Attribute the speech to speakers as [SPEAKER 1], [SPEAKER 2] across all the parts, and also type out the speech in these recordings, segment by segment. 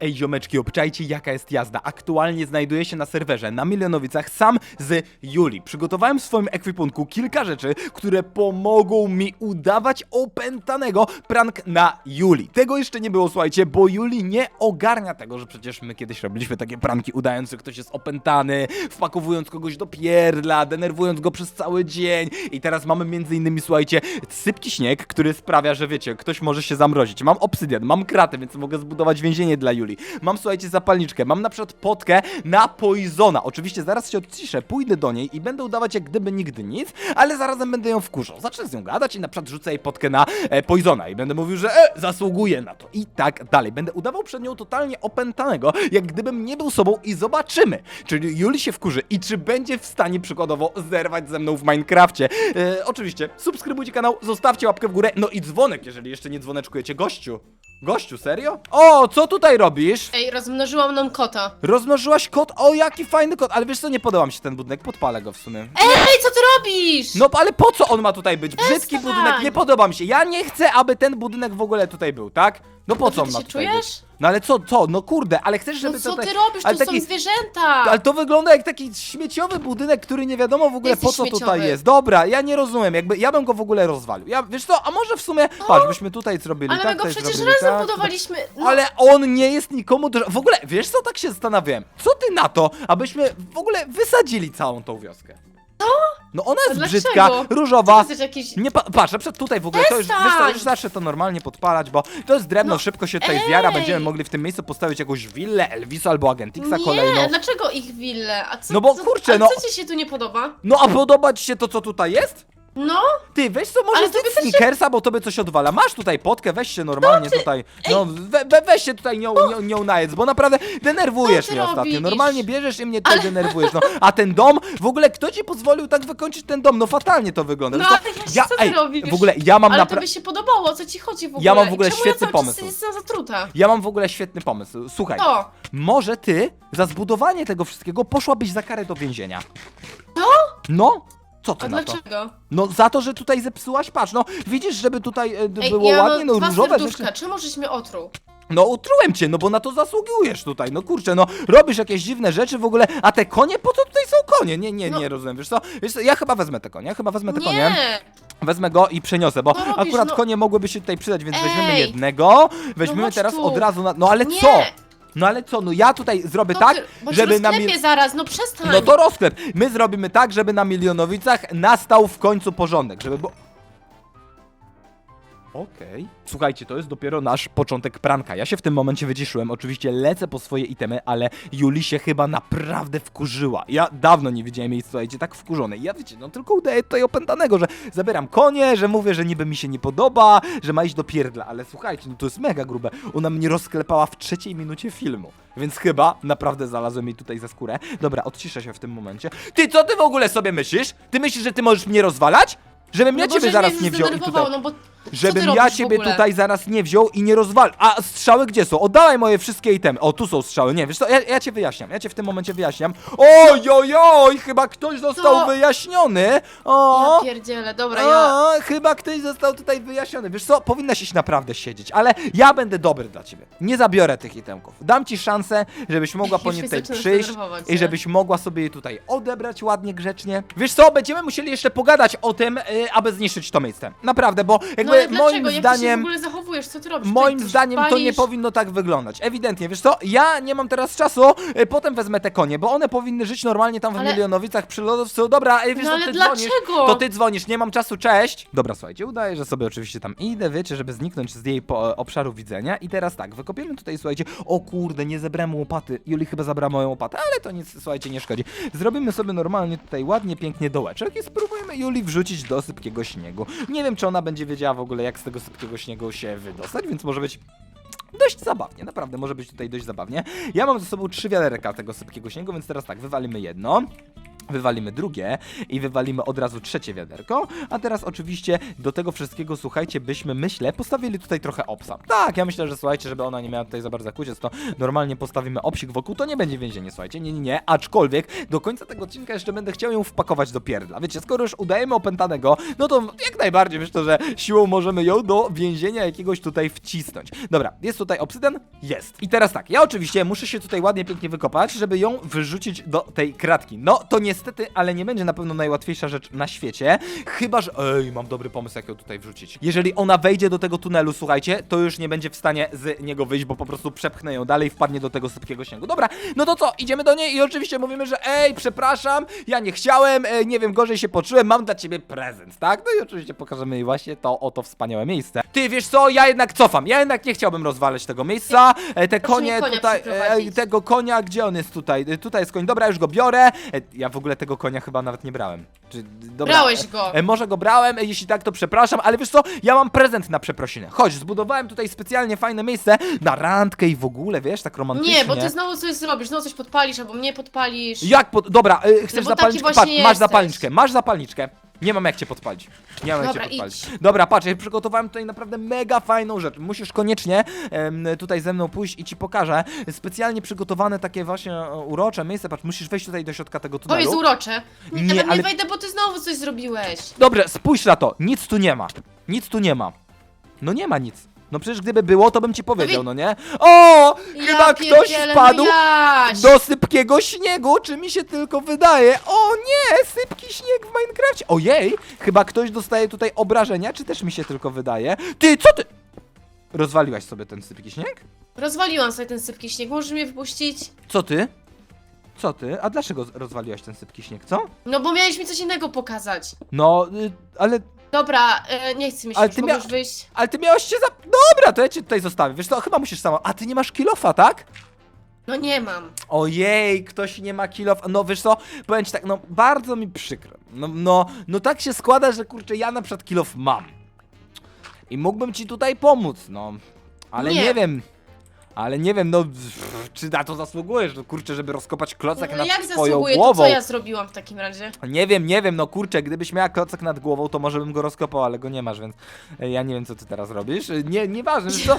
[SPEAKER 1] Ej, ziomeczki, obczajcie jaka jest jazda. Aktualnie znajduję się na serwerze na Milionowicach sam z Juli. Przygotowałem w swoim ekwipunku kilka rzeczy, które pomogą mi udawać opętanego prank na Juli. Tego jeszcze nie było, słuchajcie, bo Juli nie ogarnia tego, że przecież my kiedyś robiliśmy takie pranki udając, że ktoś jest opętany, wpakowując kogoś do pierdla, denerwując go przez cały dzień. I teraz mamy między innymi, słuchajcie, sypki śnieg, który sprawia, że wiecie, ktoś może się zamrozić. Mam obsydian, mam kratę, więc mogę zbudować więzienie dla Juli. Mam, słuchajcie, zapalniczkę, mam na przykład potkę na Poisona. Oczywiście zaraz się odciszę, pójdę do niej i będę udawać jak gdyby nigdy nic, ale zarazem będę ją wkurzał. Zacznę z nią gadać i na przykład rzucę jej potkę na e, Poisona i będę mówił, że e, zasługuje na to. I tak dalej. Będę udawał przed nią totalnie opętanego, jak gdybym nie był sobą i zobaczymy, czy Juli się wkurzy i czy będzie w stanie przykładowo zerwać ze mną w Minecrafcie. E, oczywiście, subskrybujcie kanał, zostawcie łapkę w górę, no i dzwonek, jeżeli jeszcze nie dzwoneczkujecie. Gościu, gościu, serio? O, co tutaj robisz?
[SPEAKER 2] Ej, rozmnożyłam nam kota.
[SPEAKER 1] Rozmnożyłaś kot? O, jaki fajny kot, ale wiesz co, nie podoba mi się ten budynek, podpalę go w sumie.
[SPEAKER 2] Ej, co ty robisz?
[SPEAKER 1] No ale po co on ma tutaj być? Brzydki
[SPEAKER 2] Przestań.
[SPEAKER 1] budynek, nie podoba mi się. Ja nie chcę, aby ten budynek w ogóle tutaj był, tak? No po co on
[SPEAKER 2] ty
[SPEAKER 1] ma
[SPEAKER 2] się
[SPEAKER 1] tutaj
[SPEAKER 2] czujesz?
[SPEAKER 1] być? No ale co, co? No kurde, ale chcesz, żeby
[SPEAKER 2] No co ty robisz?
[SPEAKER 1] ale taki-
[SPEAKER 2] są zwierzęta.
[SPEAKER 1] Ale to wygląda jak taki śmieciowy budynek, który nie wiadomo w ogóle
[SPEAKER 2] Jesteś
[SPEAKER 1] po co tutaj
[SPEAKER 2] śmieciowy.
[SPEAKER 1] jest. Dobra, ja nie rozumiem, jakby ja bym go w ogóle rozwalił. Ja, wiesz co, a może w sumie, patrz, byśmy tutaj zrobili
[SPEAKER 2] Ale
[SPEAKER 1] tak,
[SPEAKER 2] my go
[SPEAKER 1] tutaj
[SPEAKER 2] przecież
[SPEAKER 1] zrobili
[SPEAKER 2] razem
[SPEAKER 1] tak,
[SPEAKER 2] budowaliśmy. No,
[SPEAKER 1] ale on nie jest nikomu do... W ogóle, wiesz co, tak się zastanawiałem. Co ty na to, abyśmy w ogóle wysadzili całą tą wioskę? Co? No ona jest
[SPEAKER 2] A
[SPEAKER 1] brzydka, różowa.
[SPEAKER 2] Jakiś...
[SPEAKER 1] Nie pa patrz, na przykład tutaj w ogóle to już, wiesz co, już zawsze to normalnie podpalać, bo to jest drewno,
[SPEAKER 2] No,
[SPEAKER 1] szybko się tutaj zjara,
[SPEAKER 2] ej!
[SPEAKER 1] będziemy mogli w tym miejscu postawić jakąś willę, Elvisa albo Agentixa
[SPEAKER 2] Nie,
[SPEAKER 1] kolejną.
[SPEAKER 2] dlaczego ich wille? A co,
[SPEAKER 1] No bo
[SPEAKER 2] co,
[SPEAKER 1] kurczę,
[SPEAKER 2] ale
[SPEAKER 1] no-
[SPEAKER 2] co ci się tu nie podoba?
[SPEAKER 1] No a podoba ci się to, co tutaj jest?
[SPEAKER 2] No,
[SPEAKER 1] Ty, weź co, może
[SPEAKER 2] Ale tobie
[SPEAKER 1] zjedz
[SPEAKER 2] też się-
[SPEAKER 1] sneakersa, bo tobie coś odwala. Masz tutaj potkę, weź się normalnie tutaj, no we, we, weź się tutaj nią, nią, nią najedz, bo naprawdę denerwujesz
[SPEAKER 2] Co ty
[SPEAKER 1] mnie ostatnio.
[SPEAKER 2] robisz?
[SPEAKER 1] Normalnie bierzesz i mnie tutaj denerwujesz, no. A ten dom, w ogóle kto ci pozwolił tak wykończyć ten dom? No fatalnie to wygląda.
[SPEAKER 2] No,
[SPEAKER 1] Wiesz
[SPEAKER 2] ale ja- co ty
[SPEAKER 1] ej,
[SPEAKER 2] robisz?
[SPEAKER 1] w ogóle ja mam
[SPEAKER 2] ale
[SPEAKER 1] naprawdę...
[SPEAKER 2] tobie się podobało, o co ci chodzi w ogóle?
[SPEAKER 1] Ja mam w ogóle
[SPEAKER 2] czemu
[SPEAKER 1] świetny
[SPEAKER 2] ja cały
[SPEAKER 1] pomysł.
[SPEAKER 2] jestem zatruta.
[SPEAKER 1] Ja mam w ogóle świetny pomysł. Słuchaj,
[SPEAKER 2] To.
[SPEAKER 1] może ty za zbudowanie tego wszystkiego poszłabyś za karę do więzienia.
[SPEAKER 2] Co?
[SPEAKER 1] No, co ty
[SPEAKER 2] A
[SPEAKER 1] na to?
[SPEAKER 2] dlaczego?
[SPEAKER 1] No za to, że tutaj zepsułaś, patrz, no widzisz, żeby tutaj e, d- było
[SPEAKER 2] ja
[SPEAKER 1] ładnie, no
[SPEAKER 2] mam dwa
[SPEAKER 1] różowe
[SPEAKER 2] serduszka,
[SPEAKER 1] rzeczy.
[SPEAKER 2] czemu żeś mnie otruł?
[SPEAKER 1] No utrułem cię, no bo na to zasługujesz tutaj, no kurczę, no robisz jakieś dziwne rzeczy w ogóle, a te konie, po co tutaj są konie? Nie, nie,
[SPEAKER 2] No.
[SPEAKER 1] nie rozumiem, wiesz co, wiesz co, ja chyba wezmę te konie, ja chyba wezmę te konie.
[SPEAKER 2] Nie!
[SPEAKER 1] Wezmę go i przeniosę, bo
[SPEAKER 2] No robisz,
[SPEAKER 1] akurat
[SPEAKER 2] no.
[SPEAKER 1] konie mogłyby się tutaj przydać, więc weźmiemy
[SPEAKER 2] Ej.
[SPEAKER 1] jednego, weźmiemy
[SPEAKER 2] chodź
[SPEAKER 1] teraz
[SPEAKER 2] tu.
[SPEAKER 1] od razu na... No ale
[SPEAKER 2] Nie!
[SPEAKER 1] co? No ale co, no ja tutaj zrobię
[SPEAKER 2] No
[SPEAKER 1] tak,
[SPEAKER 2] ty, bo
[SPEAKER 1] żeby
[SPEAKER 2] cię
[SPEAKER 1] na... Mil...
[SPEAKER 2] zaraz, no przestań!
[SPEAKER 1] No to rozklep. My zrobimy tak, żeby na Milionowicach nastał w końcu porządek, żeby było... Okej. Słuchajcie, to jest dopiero nasz początek pranka. Ja się w tym momencie wyciszyłem. Oczywiście lecę po swoje itemy, ale Juli się chyba naprawdę wkurzyła. Ja dawno nie widziałem jej, słuchajcie, tak wkurzonej. Ja wiecie, no tylko udaję tutaj opętanego, że zabieram konie, że mówię, że niby mi się nie podoba, że ma iść do pierdla, ale słuchajcie, no to jest mega grube. Ona mnie rozklepała w trzeciej minucie filmu. Więc chyba naprawdę znalazłem jej tutaj za skórę. Dobra, odciszę się w tym momencie. Ty, co ty w ogóle sobie myślisz? Ty myślisz, że ty możesz mnie rozwalać? Żebym
[SPEAKER 2] no
[SPEAKER 1] ja ciebie zaraz nie wziął i
[SPEAKER 2] zdenerwował,
[SPEAKER 1] tutaj...
[SPEAKER 2] No bo
[SPEAKER 1] Żebym ja
[SPEAKER 2] robisz w
[SPEAKER 1] ciebie
[SPEAKER 2] ogóle?
[SPEAKER 1] tutaj zaraz nie wziął i nie rozwalił. A strzały gdzie są? Oddawaj moje wszystkie itemy. O, tu są strzały. Nie, wiesz co, ja, ja cię wyjaśniam. Ja cię w tym momencie wyjaśniam. Oj, oj, oj, chyba ktoś został
[SPEAKER 2] Co?
[SPEAKER 1] wyjaśniony. O,
[SPEAKER 2] Ja pierdzielę, dobra, ja...
[SPEAKER 1] o, chyba ktoś został tutaj wyjaśniony. Wiesz co, powinnaś iść naprawdę siedzieć, ale ja będę dobry dla ciebie. Nie zabiorę tych itemków. Dam ci szansę, żebyś mogła po
[SPEAKER 2] Już
[SPEAKER 1] nie
[SPEAKER 2] się
[SPEAKER 1] tutaj
[SPEAKER 2] zaczynam
[SPEAKER 1] przyjść
[SPEAKER 2] denerwować,
[SPEAKER 1] i
[SPEAKER 2] nie?
[SPEAKER 1] żebyś mogła sobie je tutaj odebrać ładnie, grzecznie. Wiesz co, będziemy musieli jeszcze pogadać o tym, y, aby zniszczyć to miejsce. Naprawdę, bo jakby
[SPEAKER 2] ale
[SPEAKER 1] moim
[SPEAKER 2] dlaczego? Jak ty się w
[SPEAKER 1] zdaniem...
[SPEAKER 2] ogóle zachowujesz? Co ty robisz?
[SPEAKER 1] Moim
[SPEAKER 2] Ty
[SPEAKER 1] zdaniem to nie
[SPEAKER 2] palisz?
[SPEAKER 1] powinno tak wyglądać. Ewidentnie, wiesz co? Ja nie mam teraz czasu, y, potem wezmę te konie, bo one powinny żyć normalnie tam w
[SPEAKER 2] Ale-
[SPEAKER 1] Milionowicach przy lodowcu. Dobra, ej, wiesz
[SPEAKER 2] No
[SPEAKER 1] co,
[SPEAKER 2] ale
[SPEAKER 1] ty
[SPEAKER 2] dlaczego?
[SPEAKER 1] dzwonisz. To ty dzwonisz, nie mam czasu, cześć. Dobra, słuchajcie, udaję, że sobie oczywiście tam idę, wiecie, żeby zniknąć z jej po, obszaru widzenia. I teraz tak, wykopiemy tutaj, słuchajcie, o kurde, nie zebrałem łopaty. Juli chyba zabrała moją łopatę, ale to nic, słuchajcie, nie szkodzi. Zrobimy sobie normalnie tutaj ładnie, pięknie dołeczek i spróbujemy Juli wrzucić do sypkiego śniegu. Nie wiem, czy ona będzie wiedziała w ogóle, jak z tego sypkiego śniegu się wydostać, więc może być dość zabawnie, naprawdę, może być tutaj dość zabawnie. Ja mam ze sobą trzy wiaderka tego sypkiego śniegu, więc teraz tak, wywalimy jedno. Wywalimy drugie i wywalimy od razu trzecie wiaderko. A teraz oczywiście do tego wszystkiego, słuchajcie, byśmy, myślę, postawili tutaj trochę obsa. Tak, ja myślę, że słuchajcie, żeby ona nie miała tutaj za bardzo jak uciec, to normalnie postawimy obsik wokół, to nie będzie więzienie, słuchajcie, nie, nie, nie. Aczkolwiek do końca tego odcinka jeszcze będę chciał ją wpakować do pierdla. Wiecie, skoro już udajemy opętanego, no to jak najbardziej myślę, że siłą możemy ją do więzienia jakiegoś tutaj wcisnąć. Dobra, jest tutaj obsydian? Jest. I teraz tak, ja oczywiście muszę się tutaj ładnie, pięknie wykopać, żeby ją wyrzucić do tej kratki. No, to niestety, ale nie będzie na pewno najłatwiejsza rzecz na świecie. Chyba, że... Ej, mam dobry pomysł, jak ją tutaj wrzucić. Jeżeli ona wejdzie do tego tunelu, słuchajcie, to już nie będzie w stanie z niego wyjść, bo po prostu przepchnę ją dalej i wpadnie do tego sypkiego śniegu. Dobra, no to co? Idziemy do niej i oczywiście mówimy, że ej, przepraszam, ja nie chciałem, e, nie wiem, gorzej się poczułem, mam dla ciebie prezent, tak? No i oczywiście pokażemy jej właśnie to oto wspaniałe miejsce. Ty, wiesz co, ja jednak cofam, ja jednak nie chciałbym rozwalać tego miejsca, e, te
[SPEAKER 2] Proszę mi
[SPEAKER 1] konie
[SPEAKER 2] konia
[SPEAKER 1] tutaj, e,
[SPEAKER 2] przyprowadzić.
[SPEAKER 1] tego konia, gdzie on jest tutaj? E, Tutaj jest koń, dobra, już go biorę. E, Ja w ogóle tego konia chyba nawet nie brałem. Czy, dobra,
[SPEAKER 2] Brałeś go.
[SPEAKER 1] E, może go brałem, e, jeśli tak, to przepraszam, ale wiesz co, ja mam prezent na przeprosiny. Chodź, zbudowałem tutaj specjalnie fajne miejsce na randkę i w ogóle, wiesz, tak romantycznie.
[SPEAKER 2] Nie, bo ty znowu coś zrobisz, znowu coś podpalisz, albo mnie podpalisz.
[SPEAKER 1] Jak pod... Dobra, y, chcesz
[SPEAKER 2] No bo taki
[SPEAKER 1] zapalniczkę?
[SPEAKER 2] właśnie
[SPEAKER 1] Patrz, masz
[SPEAKER 2] jesteś.
[SPEAKER 1] zapalniczkę, masz zapalniczkę. Nie mam jak cię podpalić. Nie mam
[SPEAKER 2] Dobra,
[SPEAKER 1] jak cię podpalić.
[SPEAKER 2] idź.
[SPEAKER 1] Dobra, patrz, ja przygotowałem tutaj naprawdę mega fajną rzecz. Musisz koniecznie em, tutaj ze mną pójść i ci pokażę. Specjalnie przygotowane takie właśnie e, urocze miejsce. Patrz, musisz wejść tutaj do środka tego
[SPEAKER 2] To
[SPEAKER 1] tunelu.
[SPEAKER 2] jest urocze. Nie,
[SPEAKER 1] Nie,
[SPEAKER 2] nie,
[SPEAKER 1] ale-
[SPEAKER 2] nie wejdę, bo ty znowu coś zrobiłeś.
[SPEAKER 1] Dobrze, spójrz na to. Nic tu nie ma. Nic tu nie ma. No nie ma nic. No przecież gdyby było, to bym ci powiedział,
[SPEAKER 2] wie-
[SPEAKER 1] no nie? O! Chyba
[SPEAKER 2] ja
[SPEAKER 1] ktoś
[SPEAKER 2] pierdzielę,
[SPEAKER 1] wpadł
[SPEAKER 2] no Jaś.
[SPEAKER 1] do sypkiego śniegu, czy mi się tylko wydaje? O nie, sypki śnieg w Minecrafcie. Ojej, chyba ktoś dostaje tutaj obrażenia, czy też mi się tylko wydaje? Ty, co ty? Rozwaliłaś sobie ten sypki śnieg?
[SPEAKER 2] Rozwaliłam sobie ten sypki śnieg, możesz mnie wypuścić?
[SPEAKER 1] Co ty? Co ty? A dlaczego z- rozwaliłaś ten sypki śnieg, co?
[SPEAKER 2] No bo miałeś mi coś innego pokazać.
[SPEAKER 1] No, y, ale,
[SPEAKER 2] Dobra, e, nie chcę mi się
[SPEAKER 1] Ale
[SPEAKER 2] już,
[SPEAKER 1] ty
[SPEAKER 2] możesz
[SPEAKER 1] mia-
[SPEAKER 2] wyjść.
[SPEAKER 1] ale ty miałaś się za... Dobra, to ja cię tutaj zostawię. Wiesz co, chyba musisz sama... A ty nie masz kilofa, tak?
[SPEAKER 2] No nie mam.
[SPEAKER 1] Ojej, ktoś nie ma kilof. No wiesz co, powiem ci tak, no bardzo mi przykro. No, no, no tak się składa, że kurczę, ja na przykład kilof mam. I mógłbym ci tutaj pomóc, no. Ale nie,
[SPEAKER 2] Nie.
[SPEAKER 1] wiem. Ale nie wiem, no, pff, czy na to zasługujesz, no kurczę, żeby rozkopać klocek
[SPEAKER 2] No
[SPEAKER 1] nad
[SPEAKER 2] jak
[SPEAKER 1] twoją
[SPEAKER 2] zasługuję, to
[SPEAKER 1] głową.
[SPEAKER 2] co ja zrobiłam w takim razie?
[SPEAKER 1] Nie wiem, nie wiem, no kurczę, gdybyś miała klocek nad głową, to może bym go rozkopał, ale go nie masz, więc e, ja nie wiem, co ty teraz robisz. E, Nie, nieważne, wiesz co?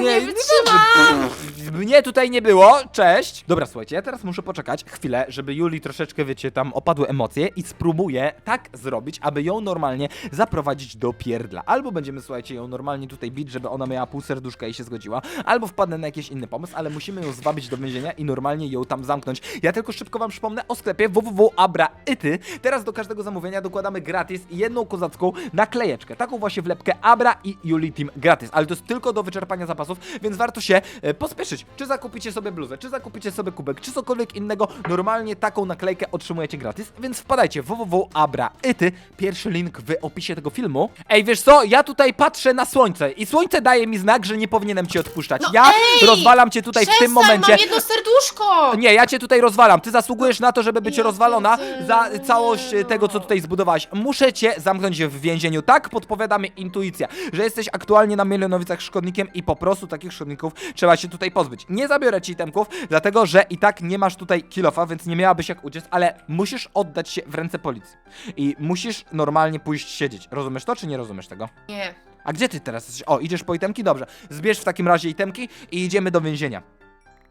[SPEAKER 2] Jezu,
[SPEAKER 1] nie
[SPEAKER 2] wytrzymam!
[SPEAKER 1] Mnie tutaj nie było, cześć! Dobra, słuchajcie, ja teraz muszę poczekać chwilę, żeby Julii troszeczkę, wiecie, tam opadły emocje i spróbuję tak zrobić, aby ją normalnie zaprowadzić do pierdla. Albo będziemy, słuchajcie, ją normalnie tutaj bić, żeby ona miała pół serduszka i się zgodziła, albo wpadnę na jakiś inny pomysł, ale musimy ją zwabić do więzienia i normalnie ją tam zamknąć. Ja tylko szybko wam przypomnę o sklepie www.abra.ity. Teraz do każdego zamówienia dokładamy gratis jedną kozacką naklejeczkę. Taką właśnie wlepkę Abra i Julii Team gratis. Ale to jest tylko do wyczerpania zapasów, więc warto się e, pospieszyć. Czy zakupicie sobie bluzę, czy zakupicie sobie kubek, czy cokolwiek innego, normalnie taką naklejkę otrzymujecie gratis, więc wpadajcie www.abra.ity. Pierwszy link w opisie tego filmu. Ej, wiesz co? Ja tutaj patrzę na słońce i słońce daje mi znak, że nie powinienem cię odpuszczać.
[SPEAKER 2] No
[SPEAKER 1] ja
[SPEAKER 2] ej!
[SPEAKER 1] rozwalam cię tutaj w tym momencie.
[SPEAKER 2] mam jedno serduszko!
[SPEAKER 1] Nie, ja cię tutaj rozwalam. Ty zasługujesz na to, żeby być
[SPEAKER 2] Ja
[SPEAKER 1] rozwalona
[SPEAKER 2] pierdzielę,
[SPEAKER 1] za całość e, tego, co tutaj zbudowałaś. Muszę cię zamknąć w więzieniu. Tak podpowiada mi intuicja, że jesteś aktualnie na milionowicach szkodnikiem i po prostu takich szkodników trzeba się tutaj pozbyć. Nie zabiorę ci temków, dlatego że i tak nie masz tutaj kilofa, więc nie miałabyś jak uciec, ale musisz oddać się w ręce policji. I musisz normalnie pójść siedzieć. Rozumiesz to, czy nie rozumiesz tego?
[SPEAKER 2] Nie.
[SPEAKER 1] A gdzie ty teraz jesteś? O, idziesz po itemki? Dobrze. Zbierz w takim razie itemki i idziemy do więzienia.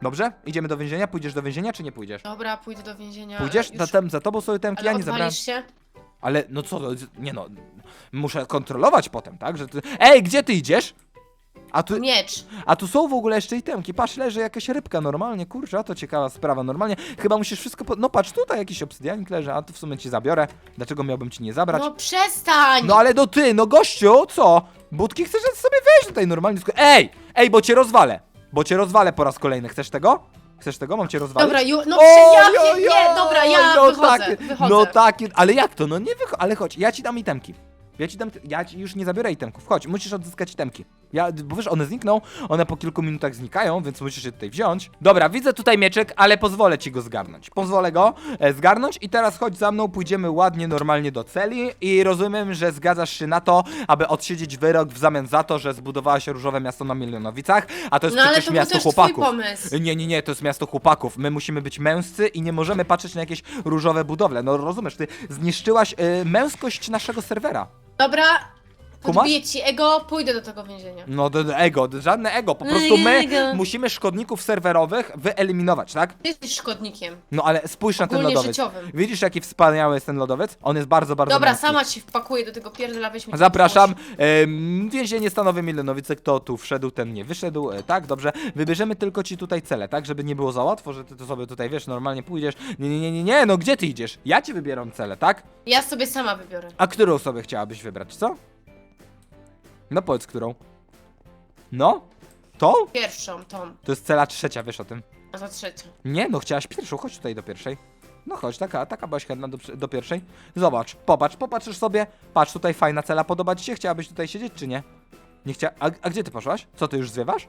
[SPEAKER 1] Dobrze? Idziemy do więzienia? Pójdziesz do więzienia, czy nie pójdziesz?
[SPEAKER 2] Dobra, pójdę do więzienia.
[SPEAKER 1] Pójdziesz?
[SPEAKER 2] Już...
[SPEAKER 1] Zatem za tobą są itemki,
[SPEAKER 2] Ale
[SPEAKER 1] ja nie zabrałem.
[SPEAKER 2] odwalisz się?
[SPEAKER 1] Ale no co, no, nie no, muszę kontrolować potem, tak? Że ty... Ej, gdzie ty idziesz? A tu,
[SPEAKER 2] Miecz.
[SPEAKER 1] a tu są w ogóle jeszcze itemki. Patrz, leży jakaś rybka normalnie, kurczę, a to ciekawa sprawa. Normalnie chyba musisz wszystko. Po... No patrz, tutaj jakiś obsydianik leży, a tu w sumie ci zabiorę. Dlaczego miałbym ci nie zabrać?
[SPEAKER 2] No przestań!
[SPEAKER 1] No ale do ty, no gościu, co? Budki chcesz sobie wejść tutaj normalnie. tylko- Ej, ej, bo cię rozwalę. Bo cię rozwalę po raz kolejny. Chcesz tego? Chcesz tego? Mam cię rozwalić?
[SPEAKER 2] Dobra, ju... no prze- ja,
[SPEAKER 1] jo,
[SPEAKER 2] nie,
[SPEAKER 1] jo,
[SPEAKER 2] nie, dobra, ja
[SPEAKER 1] no
[SPEAKER 2] wychodzę,
[SPEAKER 1] takie,
[SPEAKER 2] wychodzę.
[SPEAKER 1] No takie, ale jak to? No nie wychodź, ale chodź, ja ci dam itemki. Ja ci dam, ja ci już nie zabiorę itemków. Chodź, musisz odzyskać itemki. Ja, bo wiesz, one znikną, one po kilku minutach znikają, więc musisz je tutaj wziąć. Dobra, widzę tutaj mieczek, ale pozwolę ci go zgarnąć. Pozwolę go e, zgarnąć i teraz chodź za mną, pójdziemy ładnie, normalnie do celi i rozumiem, że zgadzasz się na to, aby odsiedzieć wyrok w zamian za to, że zbudowałaś różowe miasto na Milionowicach, a to jest
[SPEAKER 2] No ale
[SPEAKER 1] przecież
[SPEAKER 2] to był
[SPEAKER 1] miasto
[SPEAKER 2] też
[SPEAKER 1] chłopaków.
[SPEAKER 2] twój pomysł.
[SPEAKER 1] Nie, nie, nie, to jest miasto chłopaków. My musimy być męscy i nie możemy patrzeć na jakieś różowe budowle. No rozumiesz, ty zniszczyłaś y, męskość naszego serwera.
[SPEAKER 2] Dobra,
[SPEAKER 1] Kumasz?
[SPEAKER 2] ci ego, pójdę do tego więzienia.
[SPEAKER 1] No to ego, żadne ego. Po
[SPEAKER 2] No
[SPEAKER 1] prostu my
[SPEAKER 2] ego.
[SPEAKER 1] musimy szkodników serwerowych wyeliminować, tak?
[SPEAKER 2] Ty jesteś szkodnikiem.
[SPEAKER 1] No ale spójrz na ten
[SPEAKER 2] Ogólnie
[SPEAKER 1] lodowiec.
[SPEAKER 2] życiowym.
[SPEAKER 1] Widzisz jaki wspaniały jest ten lodowiec? On jest bardzo, bardzo
[SPEAKER 2] Dobra,
[SPEAKER 1] męski.
[SPEAKER 2] sama ci wpakuję do tego pierdla, weź mi to
[SPEAKER 1] Zapraszam. Em, więzienie stanowe Milenowice. Kto tu wszedł, ten nie wyszedł. E, tak, dobrze. Wybierzemy tylko ci tutaj cele, tak? Żeby nie było za łatwo, że ty to sobie tutaj, wiesz, normalnie pójdziesz. Nie, nie, nie, nie, nie, no gdzie ty idziesz? Ja ci wybieram cele, tak?
[SPEAKER 2] Ja sobie sama wybiorę.
[SPEAKER 1] A którą sobie chciałabyś wybrać, co? No powiedz, którą. No? Tą?
[SPEAKER 2] Pierwszą, tą,
[SPEAKER 1] To jest cela trzecia, wiesz o tym.
[SPEAKER 2] a to trzecią.
[SPEAKER 1] Nie, no chciałaś pierwszą, chodź tutaj do pierwszej. No chodź, taka, taka byłaś chętna do, do pierwszej. Zobacz, popatrz, popatrzysz sobie. Patrz, tutaj fajna cela, podoba ci się? Chciałabyś tutaj siedzieć, czy nie? Nie chcia... A, a gdzie ty poszłaś? Co, ty już zwiewasz?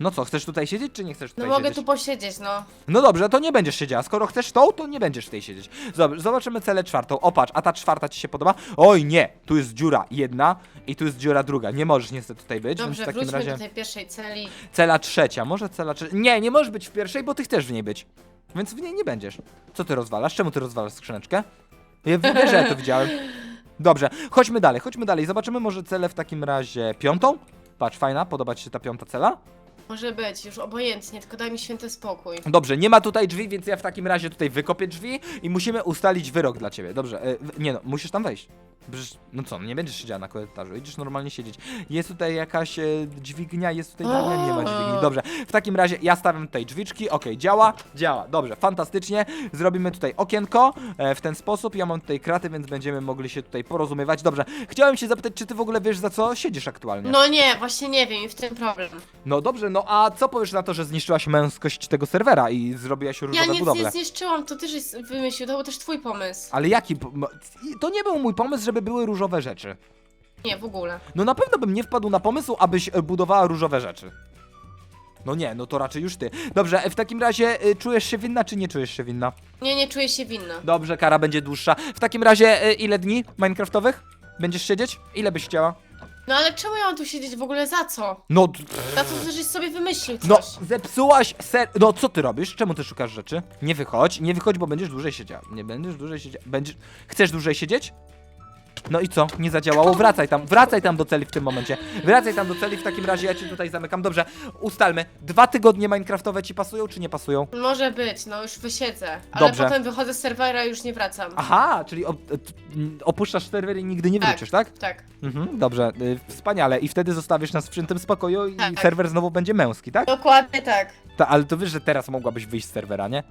[SPEAKER 1] No co, chcesz tutaj siedzieć, czy nie chcesz
[SPEAKER 2] No
[SPEAKER 1] tutaj
[SPEAKER 2] mogę
[SPEAKER 1] siedzieć?
[SPEAKER 2] tu posiedzieć, no.
[SPEAKER 1] No dobrze, to nie będziesz siedziała. Skoro chcesz tą, to nie będziesz tutaj siedzieć. Zobacz, zobaczymy celę czwartą. Opatrz, a ta czwarta ci się podoba? Oj, nie, tu jest dziura jedna i tu jest dziura druga. Nie możesz niestety tutaj być, więc
[SPEAKER 2] Dobrze,
[SPEAKER 1] w takim
[SPEAKER 2] wróćmy
[SPEAKER 1] razie...
[SPEAKER 2] do tej pierwszej celi.
[SPEAKER 1] Cela trzecia, może cela trzecia. Nie, nie możesz być w pierwszej, bo ty chcesz w niej być. Więc w niej nie będziesz. Co ty rozwalasz? Czemu ty rozwalasz skrzyneczkę? Ja widzę, że ja to widziałem. Dobrze, chodźmy dalej, chodźmy dalej. Zobaczymy może celę w takim razie piątą. Patrz, fajna, podoba ci się ta piąta cela?
[SPEAKER 2] Może być, już obojętnie, tylko daj mi święty spokój.
[SPEAKER 1] Dobrze, nie ma tutaj drzwi, więc ja w takim razie tutaj wykopię drzwi i musimy ustalić wyrok dla ciebie. Dobrze, e, w- nie no, musisz tam wejść. Przecież, no co, nie będziesz siedziała na korytarzu, idziesz normalnie siedzieć. Jest tutaj jakaś e, dźwignia, jest tutaj dźwignia, nie ma dźwigni. Dobrze, w takim razie ja stawiam tutaj drzwiczki, okej, działa, działa, dobrze, fantastycznie. Zrobimy tutaj okienko e, w ten sposób, ja mam tutaj kraty, więc będziemy mogli się tutaj porozumiewać. Dobrze, chciałem się zapytać, czy ty w ogóle wiesz za co siedzisz aktualnie?
[SPEAKER 2] No nie, właśnie nie wiem i w tym problem.
[SPEAKER 1] No dobrze, no a co powiesz na to, że zniszczyłaś męskość tego serwera i zrobiłaś różowe
[SPEAKER 2] Ja nic
[SPEAKER 1] budowle?
[SPEAKER 2] nie zniszczyłam, to ty żeś wymyślił, to był też twój pomysł.
[SPEAKER 1] Ale jaki? To nie był mój pomysł, żeby były różowe rzeczy.
[SPEAKER 2] Nie, w ogóle.
[SPEAKER 1] No na pewno bym nie wpadł na pomysł, abyś e, budowała różowe rzeczy. No nie, no to raczej już ty. Dobrze, e, w takim razie y, czujesz się winna, czy nie czujesz się winna?
[SPEAKER 2] Nie, nie czuję się winna.
[SPEAKER 1] Dobrze, kara będzie dłuższa. W takim razie y, ile dni minecraftowych? Będziesz siedzieć? Ile byś chciała?
[SPEAKER 2] No ale czemu ja mam tu siedzieć w ogóle, za co?
[SPEAKER 1] No,
[SPEAKER 2] Za że żeś sobie wymyślił coś.
[SPEAKER 1] no zepsułaś ser... No co ty robisz? Czemu ty szukasz rzeczy? Nie wychodź, nie wychodź, bo będziesz dłużej siedziała. Nie będziesz dłużej siedziała. Będziesz... Chcesz dłużej siedzieć? No i co? Nie zadziałało? Wracaj tam, wracaj tam do celi w tym momencie. Wracaj tam do celi, w takim razie ja cię tutaj zamykam. Dobrze, ustalmy. Dwa tygodnie minecraftowe ci pasują, czy nie pasują?
[SPEAKER 2] Może być, no już wysiedzę. Ale
[SPEAKER 1] Dobrze.
[SPEAKER 2] potem wychodzę z serwera i już nie wracam.
[SPEAKER 1] Aha, czyli op opuszczasz serwer i nigdy nie
[SPEAKER 2] Tak.
[SPEAKER 1] wrócisz, tak?
[SPEAKER 2] Tak.
[SPEAKER 1] Mhm, dobrze, y, wspaniale. I wtedy zostawisz nas w świętym spokoju i
[SPEAKER 2] Tak.
[SPEAKER 1] serwer znowu będzie męski, tak?
[SPEAKER 2] Dokładnie tak.
[SPEAKER 1] Ta, ale to wiesz, że teraz mogłabyś wyjść z serwera, nie?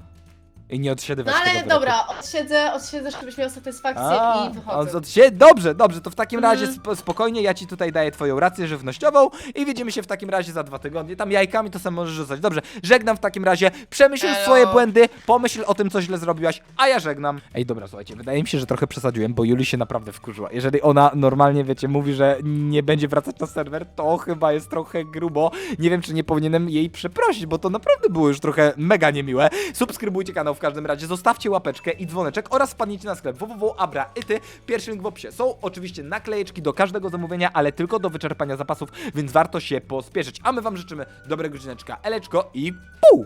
[SPEAKER 1] I nie
[SPEAKER 2] No
[SPEAKER 1] odsiadywać
[SPEAKER 2] ale
[SPEAKER 1] tego
[SPEAKER 2] dobra, odsiedzę, odsiedzę, żebyś miał satysfakcję
[SPEAKER 1] A,
[SPEAKER 2] i wychodzę.
[SPEAKER 1] od się, dobrze, dobrze, to w takim
[SPEAKER 2] Mhm.
[SPEAKER 1] razie sp spokojnie, ja ci tutaj daję twoją rację żywnościową i widzimy się w takim razie za dwa tygodnie. Tam jajkami to sam możesz rzucać. Dobrze, żegnam w takim razie, przemyśl
[SPEAKER 2] Elo.
[SPEAKER 1] swoje błędy, pomyśl o tym, co źle zrobiłaś, a ja żegnam. Ej, dobra, słuchajcie, wydaje mi się, że trochę przesadziłem, bo Juli się naprawdę wkurzyła. Jeżeli ona normalnie, wiecie, mówi, że nie będzie wracać na serwer, to chyba jest trochę grubo. Nie wiem, czy nie powinienem jej przeprosić, bo to naprawdę było już trochę mega niemiłe. Subskrybujcie kanał w każdym razie, zostawcie łapeczkę i dzwoneczek oraz wpadnijcie na sklep www.abra i ty. Pierwszy link w opisie. Są oczywiście naklejeczki do każdego zamówienia, ale tylko do wyczerpania zapasów, więc warto się pospieszyć. A my wam życzymy dobrego godzineczka, eleczko i pół!